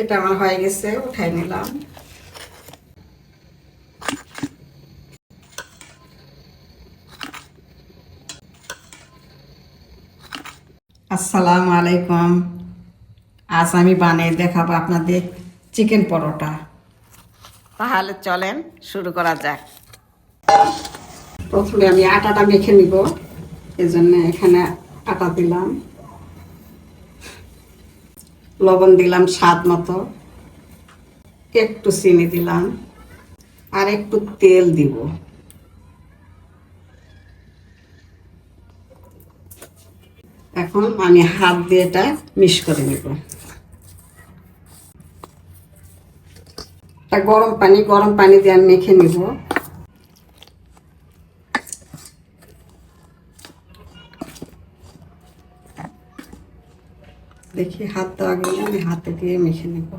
এটা আমার হয়ে গেছে, উঠাই নিলাম। আসসালামু আলাইকুম। আজ আমি বানিয়ে দেখাবো আপনাদের চিকেন পরোটা। তাহলে চলেন, শুরু করা যাক। প্রথমে আমি আটাটা মেখে নিব এই জন্য এখানে আটা দিলাম। লবণ দিলাম স্বাদ মতো। একটু চিনি দিলাম। আর একটু তেল দিব। এখন আমি হাত দিয়ে এটা মিক্স করে নেব। গরম পানি গরম পানি দিয়ে আমি মেখে নিব। দেখি হাত দেওয়া আমি হাতে দিয়ে মেখে নেব।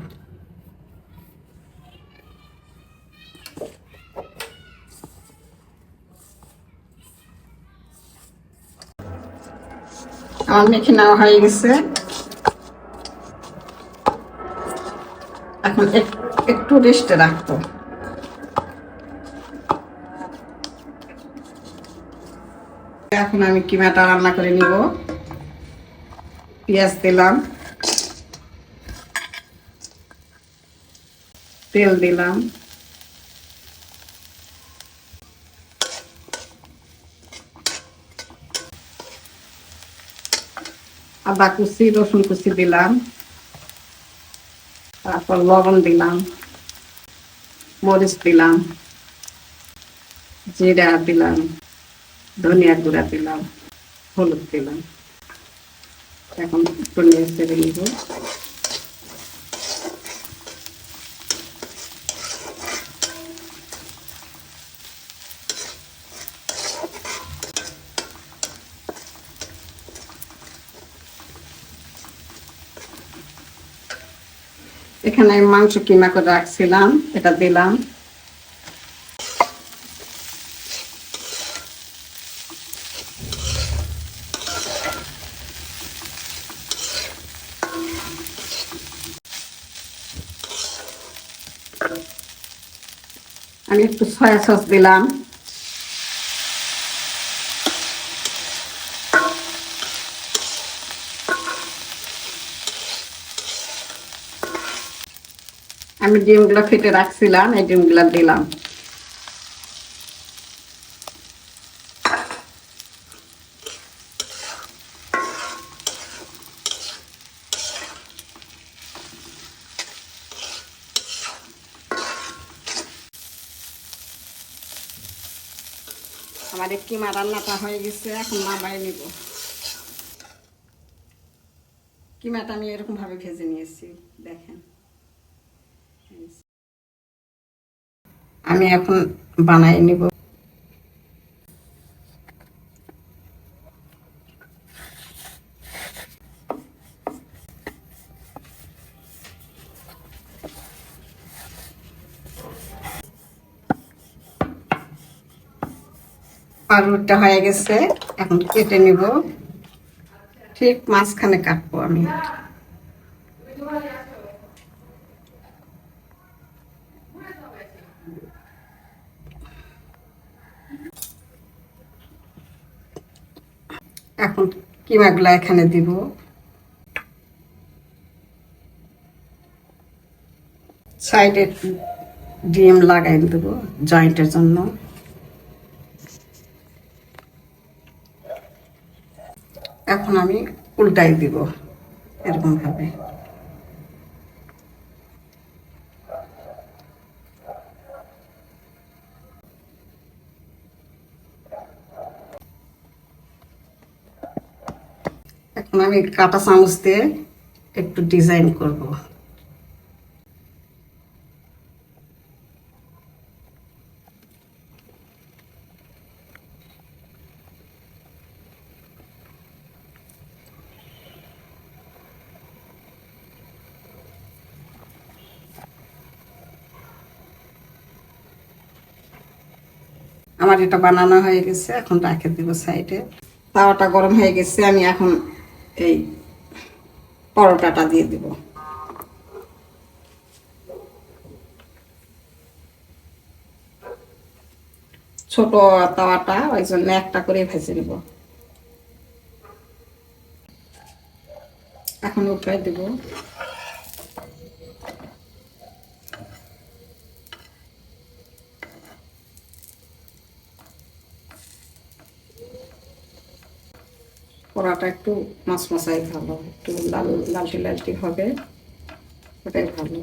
আমার মেখে নেওয়া হয়ে গেছে। এখন এক- একটু রেস্টে রাখব। এখন আমি কিমাটা রান্না করে নিব। পেঁয়াজ দিলাম। তেল দিলাম আদা কুচি, রসুন কুচি দিলাম। তারপর লবণ দিলাম। মরিচ দিলাম। জিরা দিলাম। ধনিয়া গুঁড়া দিলাম। হলুদ দিলাম। এখন একটু নেড়ে চেড়ে নিব। এখানে আমি মাংস কিমা করে রাখছিলাম এটা দিলাম। আমি একটু সয়া সস দিলাম। আমি ডিমগুলো ফেটে রাখছিলাম, এই ডিমগুলো দিলাম। আমার কিমা রান্নাটা হয়ে গেছে, এখন নামাই নিব। কিমাটা আমি এরকম ভাবে ভেজে নিয়েছি, দেখেন। আমি এখন বানাই নিব। পাউরুটটা হয়ে গেছে এখন কেটে নিব। ঠিক মাঝখানে কাটবো আমি। এখন কিমাগুলো এখানে দিব? সাইডে ডিম লাগাই দেবো জয়েন্টের জন্য। এখন আমি উল্টাই দিব এরকম এখন আমি কাটা চামচ দিয়ে একটু ডিজাইন করব। আমার এটা বানানো হয়ে গেছে, এখন রাখে দিব সাইডে। তাওয়াটা গরম হয়ে গেছে, আমি এখন এই পরোটাটা দিয়ে দেব। ছোট তাওয়াটা ওই জন্য একটা করে ভেজে নেব। এখন উঠাই দেবো। পোড়াটা একটু মাছ মশাই ভালো, একটু লাল, লালটি লালটি হবে, ওটাই ভালো।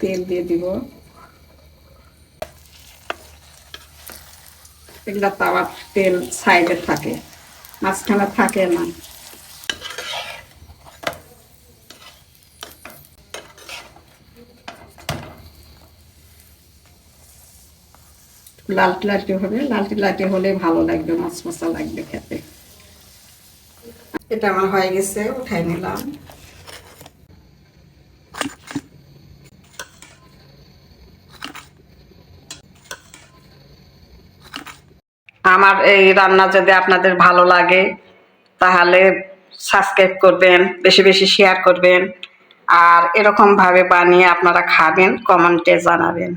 তেল দিয়ে দিব। এগুলা তাওয়ার তেল সাইডে থাকে, মাঝখানে থাকে না। লালটি লালটি হবে, লালটি লালটি হলে ভালো লাগবে মাছ মশা লাগবে খেতে। এটা আমার হয়ে গেছে, উঠাই নিলাম। আমার এই রান্না যদি আপনাদের ভালো লাগে, তাহলে সাবস্ক্রাইব করবেন, বেশি বেশি শেয়ার করবেন, আর এরকম ভাবে বানিয়ে আপনারা খাবেন, কমেন্টে জানাবেন।